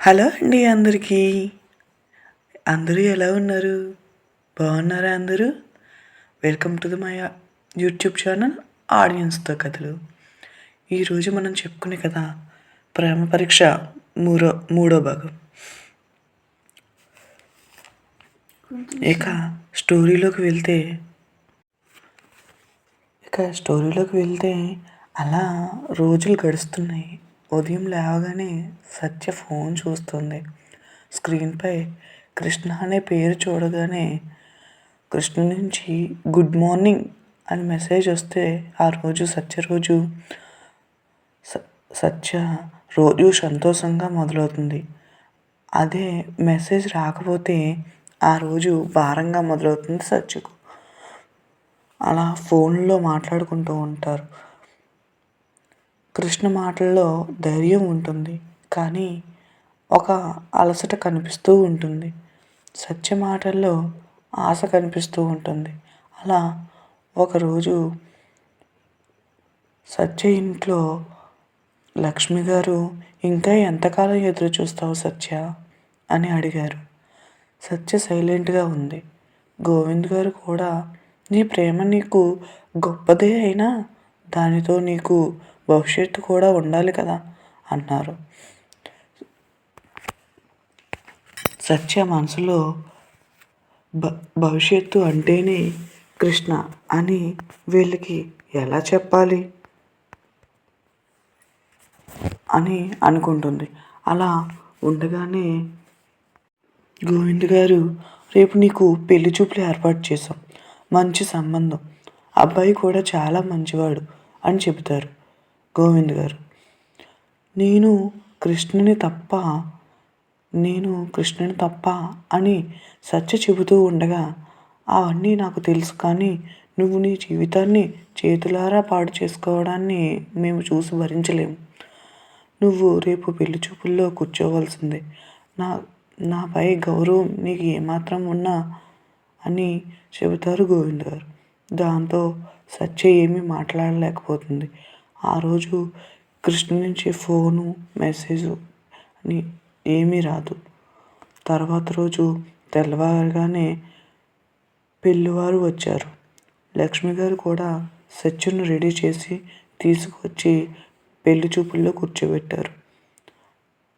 Hello అండి అందరికీ. అందరూ ఎలా ఉన్నారు? బాగున్నారా అందరూ? Welcome to the my YouTube channel ఆడియన్స్తో కథలు. ఈరోజు మనం చెప్పుకునే కదా ప్రేమ పరీక్ష మూడో మూడో భాగం. ఇక స్టోరీలోకి వెళ్తే ఇక స్టోరీలోకి వెళ్తే అలా రోజులు గడుస్తున్నాయి. ఉదయం లేవగానే సత్య ఫోన్ చూస్తుంది. స్క్రీన్పై కృష్ణ అనే పేరు చూడగానే కృష్ణ నుంచి గుడ్ మార్నింగ్ అని మెసేజ్ వస్తే ఆ రోజు సత్య రోజు సత్య రోజు సంతోషంగా మొదలవుతుంది. అదే మెసేజ్ రాకపోతే ఆ రోజు భారంగా మొదలవుతుంది సత్యకు. అలా ఫోన్లో మాట్లాడుకుంటూ ఉంటారు. కృష్ణ మాటల్లో ధైర్యం ఉంటుంది. కానీ ఒక అలసట కనిపిస్తూ ఉంటుంది. సత్య మాటల్లో ఆశ కనిపిస్తూ ఉంటుంది. అలా ఒకరోజు సత్య ఇంట్లో లక్ష్మి గారు ఇంకా ఎంతకాలం ఎదురు చూస్తావు సత్య? అని అడిగారు. సత్య సైలెంట్గా ఉంది. గోవింద్ గారు కూడా నీ ప్రేమ నీకు గొప్పదే అయినా దానితో నీకు భవిష్యత్తు కూడా ఉండాలి కదా అన్నారు. సత్య మనసులో భ భవిష్యత్తు అంటేనే కృష్ణ అని వీళ్ళకి ఎలా చెప్పాలి? అని అనుకుంటుంది. అలా ఉండగానే గోవింద్ గారు రేపు నీకు పెళ్ళి చూపులు ఏర్పాటు చేశాం. మంచి సంబంధం. అబ్బాయి కూడా చాలా మంచివాడు అని చెబుతారు. గోవింద్ గారు. నేను కృష్ణుని తప్ప నేను కృష్ణుని తప్ప అని సత్య చెబుతూ ఉండగా అవన్నీ నాకు తెలుసు కానీ నువ్వు నీ జీవితాన్ని చేతులారా పాడు చేసుకోవడాన్ని మేము చూసి భరించలేము. నువ్వు రేపు పెళ్ళి చూపుల్లో కూర్చోవలసిందే. నా నాపై గౌరవం నీకు ఏమాత్రం ఉన్నా అని చెబుతారు గోవింద్ గారు. దాంతో సత్య ఏమీ మాట్లాడలేకపోతుంది. ఆ రోజు కృష్ణ నుంచి ఫోను మెసేజ్ అని ఏమీ రాదు. తర్వాత రోజు తెల్లవారగానే పెళ్ళివారు వచ్చారు. లక్ష్మి గారు కూడా సచిన్ను రెడీ చేసి తీసుకొచ్చి పెళ్ళి చూపుల్లో కూర్చోబెట్టారు.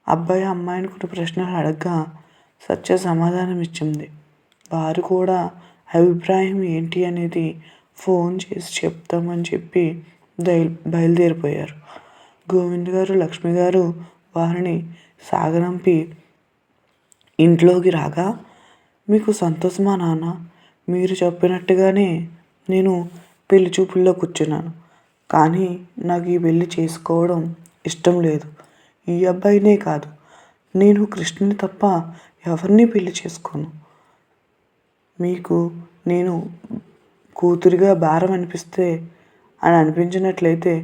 అబ్బాయి అమ్మాయిని కొన్ని ప్రశ్నలు అడగ్గా సత్య సమాధానం ఇచ్చింది వారు కూడా అభిప్రాయం ఏంటి అనేది ఫోన్ చేసి చెప్తామని చెప్పి బయలుదేరిపోయారు. గోవింద్ గారు లక్ష్మి గారు వారిని సాగనంపి ఇంట్లోకి రాగా మీకు సంతోషమా నాన్న? మీరు చెప్పినట్టుగానే నేను పెళ్ళి చూపుల్లో కూర్చున్నాను. కానీ నాకు ఈ పెళ్ళి చేసుకోవడం ఇష్టం లేదు. ఈ అబ్బాయినే కాదు. నేను కృష్ణుని తప్ప ఎవరిని పెళ్ళి చేసుకోను? మీకు నేను కూతురిగా భారం అనిపిస్తే అని అనిపించినట్లయితే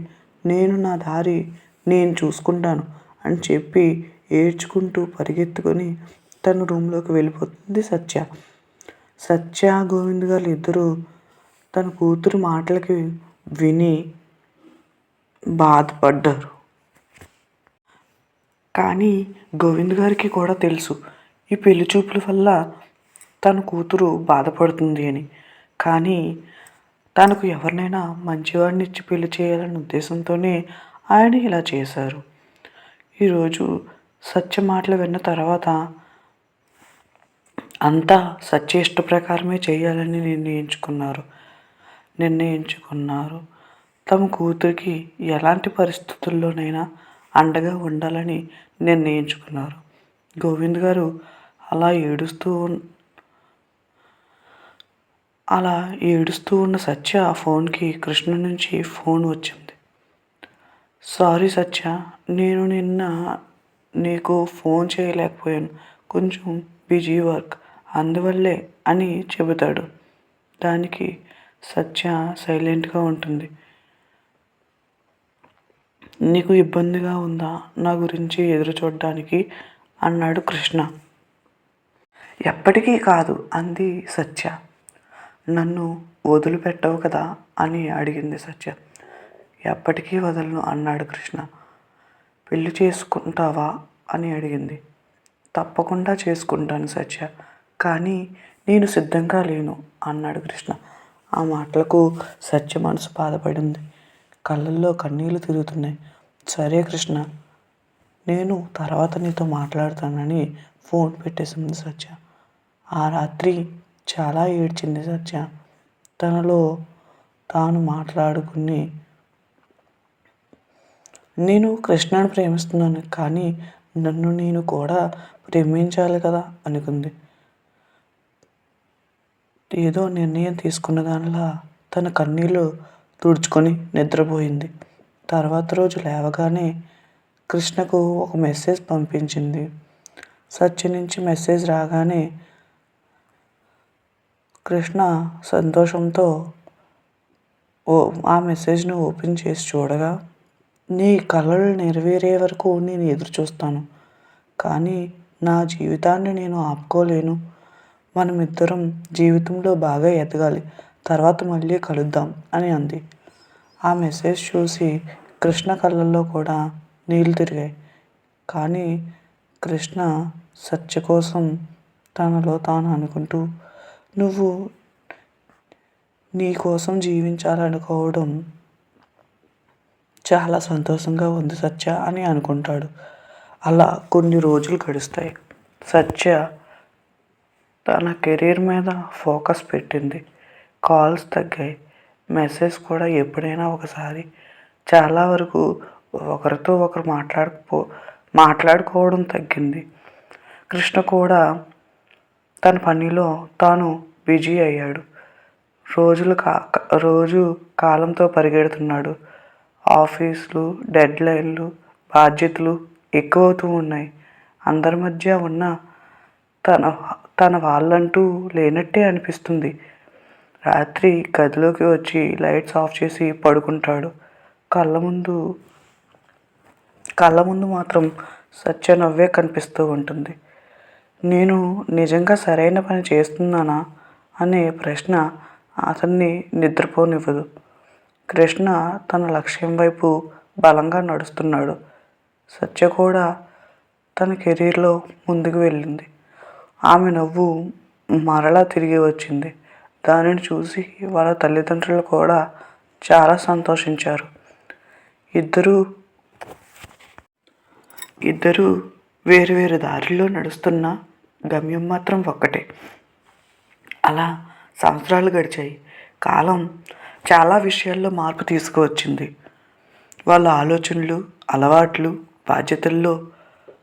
నేను నా దారి నేను చూసుకుంటాను అని చెప్పి ఏడ్చుకుంటూ పరిగెత్తుకొని తన రూమ్లోకి వెళ్ళిపోతుంది సత్య. సత్య గోవింద్ గారు ఇద్దరూ తన కూతురు మాటలకి విని బాధపడ్డారు. కానీ గోవింద్ గారికి కూడా తెలుసు ఈ పెళ్ళి చూపుల వల్ల తన కూతురు బాధపడుతుంది అని. కానీ తనకు ఎవరినైనా మంచివాడిని ఇచ్చి పెళ్ళి చేయాలనే ఉద్దేశంతోనే ఆయన ఇలా చేశారు. ఈరోజు సత్య మాటలు విన్న తర్వాత అంతా సత్య ఇష్ట ప్రకారమే చేయాలని నిర్ణయించుకున్నారు. నిర్ణయించుకున్నారు. తమ కూతురికి ఎలాంటి పరిస్థితుల్లోనైనా అండగా ఉండాలని నిర్ణయించుకున్నారు. గోవింద్ గారు అలా ఏడుస్తూ అలా ఏడుస్తూ ఉన్న సత్య ఆ ఫోన్కి కృష్ణ నుంచి ఫోన్ వచ్చింది. సారీ సత్య నేను నిన్న నీకు ఫోన్ చేయలేకపోయాను. కొంచెం బిజీ వర్క్. అందువల్లే అని చెబుతాడు. దానికి సత్య సైలెంట్గా ఉంటుంది. నీకు ఇబ్బందిగా ఉందా? నా గురించి ఎదురు చూడడానికి అన్నాడు కృష్ణ. ఎప్పటికీ కాదు అంది సత్య. నన్ను వదిలిపెట్టవు కదా అని అడిగింది సత్య. ఎప్పటికీ వదలను అన్నాడు కృష్ణ. పెళ్ళి చేసుకుంటావా అని అడిగింది. తప్పకుండా చేసుకుంటాను సత్య కానీ నేను సిద్ధంగా లేను అన్నాడు కృష్ణ. ఆ మాటలకు సత్య మనసు బాధపడింది. కళ్ళల్లో కన్నీళ్ళు తిరుగుతున్నాయి. సరే కృష్ణ నేను తర్వాత నీతో మాట్లాడతానని ఫోన్ పెట్టేసింది సత్య. ఆ రాత్రి చాలా ఏడ్చింది సత్య. తనలో తాను మాట్లాడుకుని నేను కృష్ణను ప్రేమిస్తున్నాను కానీ నన్ను నేను కూడా ప్రేమించాలి కదా అనుకుంది. ఏదో నిర్ణయం తీసుకున్న దానిలా తన కన్నీళ్ళు తుడుచుకొని నిద్రపోయింది. తర్వాత రోజు లేవగానే కృష్ణకు ఒక మెసేజ్ పంపించింది. సత్య నుంచి మెసేజ్ రాగానే కృష్ణ సంతోషంతో ఓ ఆ మెసేజ్ను ఓపెన్ చేసి చూడగా నీ కలలు నెరవేరే వరకు నేను ఎదురు చూస్తాను కానీ నా జీవితాన్ని నేను ఆపుకోలేను. మనమిద్దరం జీవితంలో బాగా ఎదగాలి తర్వాత మళ్ళీ కలుద్దాం అని అంది. ఆ మెసేజ్ చూసి కృష్ణ కళ్ళల్లో కూడా నీళ్ళు తిరిగాయి. కానీ కృష్ణ సత్య కోసం తనలో తాను అనుకుంటూ నువ్వు నీ కోసం జీవించాలనుకోవడం చాలా సంతోషంగా ఉంది సత్య అని అనుకుంటాడు. అలా కొన్ని రోజులు గడుస్తాయి. సత్య తన కెరీర్ మీద ఫోకస్ పెట్టింది. కాల్స్ తగ్గాయి. మెసేజ్ కూడా ఎప్పుడైనా ఒకసారి. చాలా వరకు ఒకరితో ఒకరు మాట్లాడుకో మాట్లాడుకోవడం తగ్గింది. కృష్ణ కూడా తన పనిలో తాను బిజీ అయ్యాడు. రోజులు కా రోజు కాలంతో పరిగెడుతున్నాడు. ఆఫీసులు డెడ్లైన్లు బాధ్యతలు ఎక్కువవుతూ ఉన్నాయి. అందరి మధ్య ఉన్న తన తన వాళ్ళంటూ లేనట్టే అనిపిస్తుంది. రాత్రి గదిలోకి వచ్చి లైట్స్ ఆఫ్ చేసి పడుకుంటాడు. కళ్ళ ముందు కళ్ళ ముందు మాత్రం సత్య నవ్వే కనిపిస్తూ ఉంటుంది. నేను నిజంగా సరైన పని చేస్తున్నానా అనే ప్రశ్న అతన్ని నిద్రపోనివ్వదు. కృష్ణ తన లక్ష్యం వైపు బలంగా నడుస్తున్నాడు. సత్య కూడా తన కెరీర్లో ముందుకు వెళ్ళింది. ఆమె నవ్వు మరలా తిరిగి వచ్చింది. దానిని చూసి వాళ్ళ తల్లిదండ్రులు కూడా చాలా సంతోషించారు. ఇద్దరు ఇద్దరు వేరు వేరు దారిలో నడుస్తున్నా గమ్యం మాత్రం ఒక్కటే. అలా సంవత్సరాలు గడిచాయి. కాలం చాలా విషయాల్లో మార్పు తీసుకువచ్చింది. వాళ్ళ ఆలోచనలు అలవాట్లు బాధ్యతల్లో.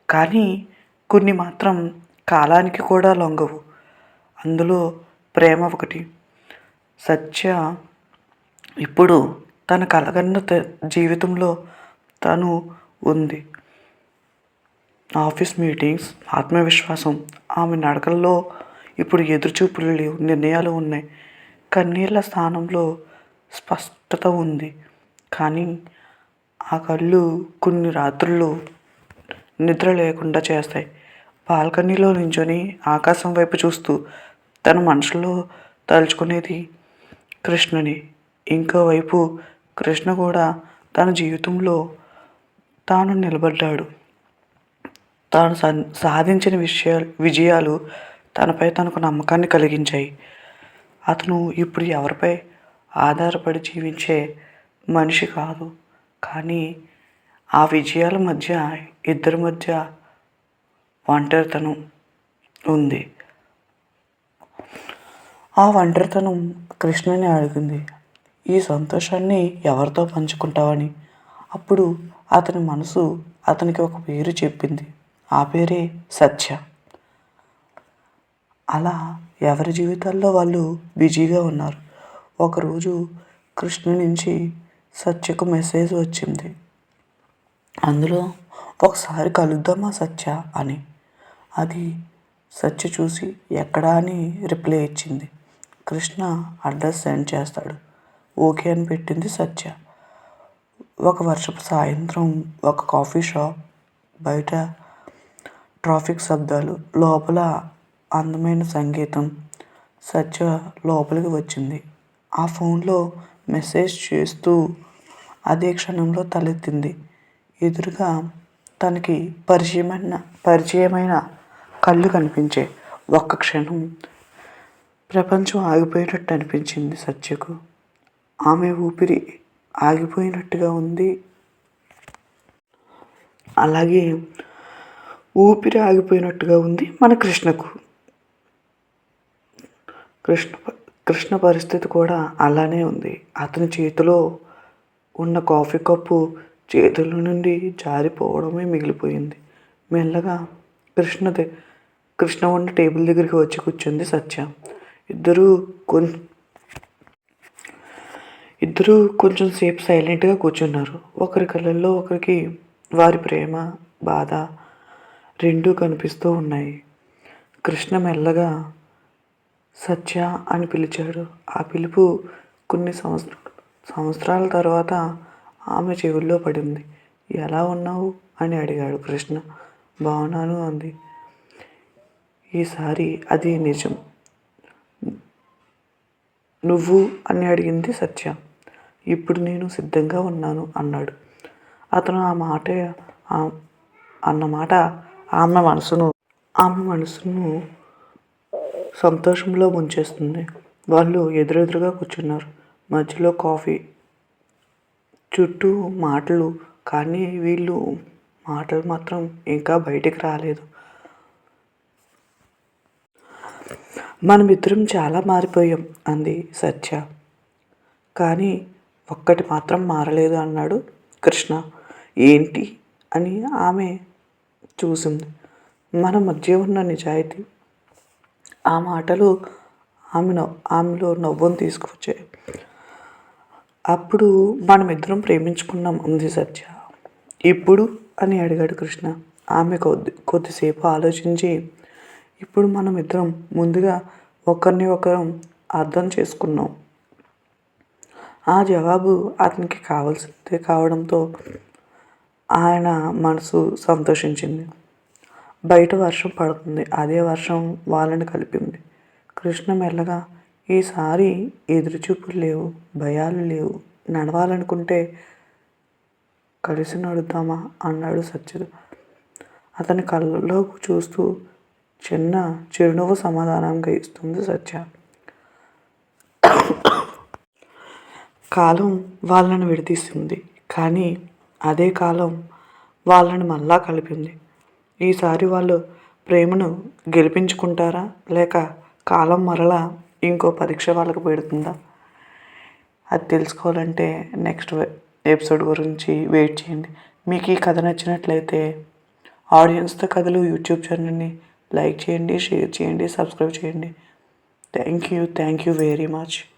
కానీ కొన్ని మాత్రం కాలానికి కూడా లొంగవు. అందులో ప్రేమ ఒకటి. సత్య ఇప్పుడు తన కలగన్న జీవితంలో తను ఉంది. ఆఫీస్ మీటింగ్స్ ఆత్మవిశ్వాసం ఆమె నడకల్లో ఇప్పుడు ఎదురుచూపులు లేవు నిర్ణయాలు ఉన్నాయి. కన్నీళ్ళ స్థానంలో స్పష్టత ఉంది. కానీ ఆ కళ్ళు కొన్ని రాత్రులు నిద్ర లేకుండా చేస్తాయి. బాల్కనీలో నించొని ఆకాశం వైపు చూస్తూ తన మనసులో తలుచుకునేది కృష్ణని. ఇంకోవైపు కృష్ణ కూడా తన జీవితంలో తాను నిలబడ్డాడు. తాను సాధించిన విషయాలు విజయాలు తనపై తనకు నమ్మకాన్ని కలిగించాయి. అతను ఇప్పుడు ఎవరిపై ఆధారపడి జీవించే మనిషి కాదు. కానీ ఆ విజయాల మధ్య ఇద్దరి మధ్య ఒంటరితనం ఉంది. ఆ ఒంటరితనం కృష్ణని అడిగింది. ఈ సంతోషాన్ని ఎవరితో పంచుకుంటావని? అప్పుడు అతని మనసు అతనికి ఒక పేరు చెప్పింది. ఆ పేరే సత్య. అలా ఎవరి జీవితాల్లో వాళ్ళు బిజీగా ఉన్నారు. ఒకరోజు కృష్ణ నుంచి సత్యకు మెసేజ్ వచ్చింది. అందులో ఒకసారి కలుద్దామా సత్య అని. అది సత్య చూసి ఎక్కడా అని రిప్లై ఇచ్చింది. కృష్ణ అడ్రస్ సెండ్ చేస్తాడు. ఓకే అని పెట్టింది సత్య. ఒక వర్షపు సాయంత్రం ఒక కాఫీ షాప్ బయట ట్రాఫిక్ శబ్దాలు లోపల అందమైన సంగీతం సత్య లోపలికి వచ్చింది. ఆ ఫోన్లో మెసేజ్ చేస్తూ అదే క్షణంలో తలెత్తింది. ఎదురుగా తనకి పరిచయమైన పరిచయమైన కళ్ళు కనిపించే ఒక్క క్షణం ప్రపంచం ఆగిపోయినట్టు అనిపించింది సత్యకు. ఆమె ఊపిరి ఆగిపోయినట్టుగా ఉంది. అలాగే ఊపిరి ఆగిపోయినట్టుగా ఉంది మన కృష్ణకు. కృష్ణ కృష్ణ పరిస్థితి కూడా అలానే ఉంది. అతని చేతిలో ఉన్న కాఫీ కప్పు చేతుల నుండి జారిపోవడమే మిగిలిపోయింది. మెల్లగా కృష్ణ కృష్ణ ఉన్న టేబుల్ దగ్గరికి వచ్చి కూర్చుంది సత్య. ఇద్దరూ కొం ఇద్దరూ కొంచెం సేపు సైలెంట్గా కూర్చున్నారు. ఒకరి కళ్ళల్లో ఒకరికి వారి ప్రేమ బాధ రెండూ కనిపిస్తూ ఉన్నాయి. కృష్ణ మెల్లగా సత్య అని పిలిచాడు. ఆ పిలుపు కొన్ని సంవత్సర సంవత్సరాల తర్వాత ఆమె చెవుల్లో పడింది. ఎలా ఉన్నావు? అని అడిగాడు కృష్ణ. బాగున్నాను అంది. ఈసారి అది నిజం. నువ్వు అని అడిగింది సత్య. ఇప్పుడు నేను సిద్ధంగా ఉన్నాను అన్నాడు. అతను ఆ మాట అన్నమాట ఆమె మనసును ఆమె మనసును సంతోషంలో ముంచేస్తుంది. వాళ్ళు ఎదురెదురుగా కూర్చున్నారు. మధ్యలో కాఫీ చుట్టూ మాటలు కానీ వీళ్ళు మాటలు మాత్రం ఇంకా బయటికి రాలేదు. మనమిద్దరం చాలా మారిపోయాం అంది సత్య. కానీ ఒక్కటి మాత్రం మారలేదు అన్నాడు కృష్ణ. ఏంటి? అని ఆమె చూసింది. మన మధ్య ఉన్న నిజాయితీ. ఆ మాటలు ఆమె ఆమెలో నవ్వును తీసుకొచ్చాయి. అప్పుడు మనమిద్దరం ప్రేమించుకున్నాం అంది సత్య. ఇప్పుడు? అని అడిగాడు కృష్ణ. ఆమె కొద్ది కొద్దిసేపు ఆలోచించి ఇప్పుడు మనం ఇద్దరం ముందుగా ఒకరిని ఒకరం అర్థం చేసుకున్నాం. ఆ జవాబు అతనికి కావాల్సిందే కావడంతో ఆయన మనసు సంతోషించింది. బయట వర్షం పడుతుంది. అదే వర్షం వాళ్ళని కలిపింది కృష్ణ మెల్లగా ఈసారి ఎదురుచూపులు లేవు భయాలు లేవు. నడవాలనుకుంటే కలిసి నడుద్దామా? అన్నాడు సత్యుడు అతని కళ్ళలోకి చూస్తూ చిన్న చిరునవ్వు సమాధానంగా ఇస్తుంది సత్య. కాలం వాళ్ళని విడదీస్తుంది. కానీ అదే కాలం వాళ్ళని మళ్ళా కలిపింది. ఈసారి వాళ్ళు ప్రేమను గెలిపించుకుంటారా? లేక కాలం మరలా ఇంకో పరీక్ష వాళ్ళకు పెడుతుందా? అది తెలుసుకోవాలంటే నెక్స్ట్ ఎపిసోడ్ గురించి వెయిట్ చేయండి. మీకు ఈ కథ నచ్చినట్లయితే ఆడియన్స్తో కథలు యూట్యూబ్ ఛానల్ని లైక్ చేయండి షేర్ చేయండి సబ్స్క్రైబ్ చేయండి. Thank you thank you very much.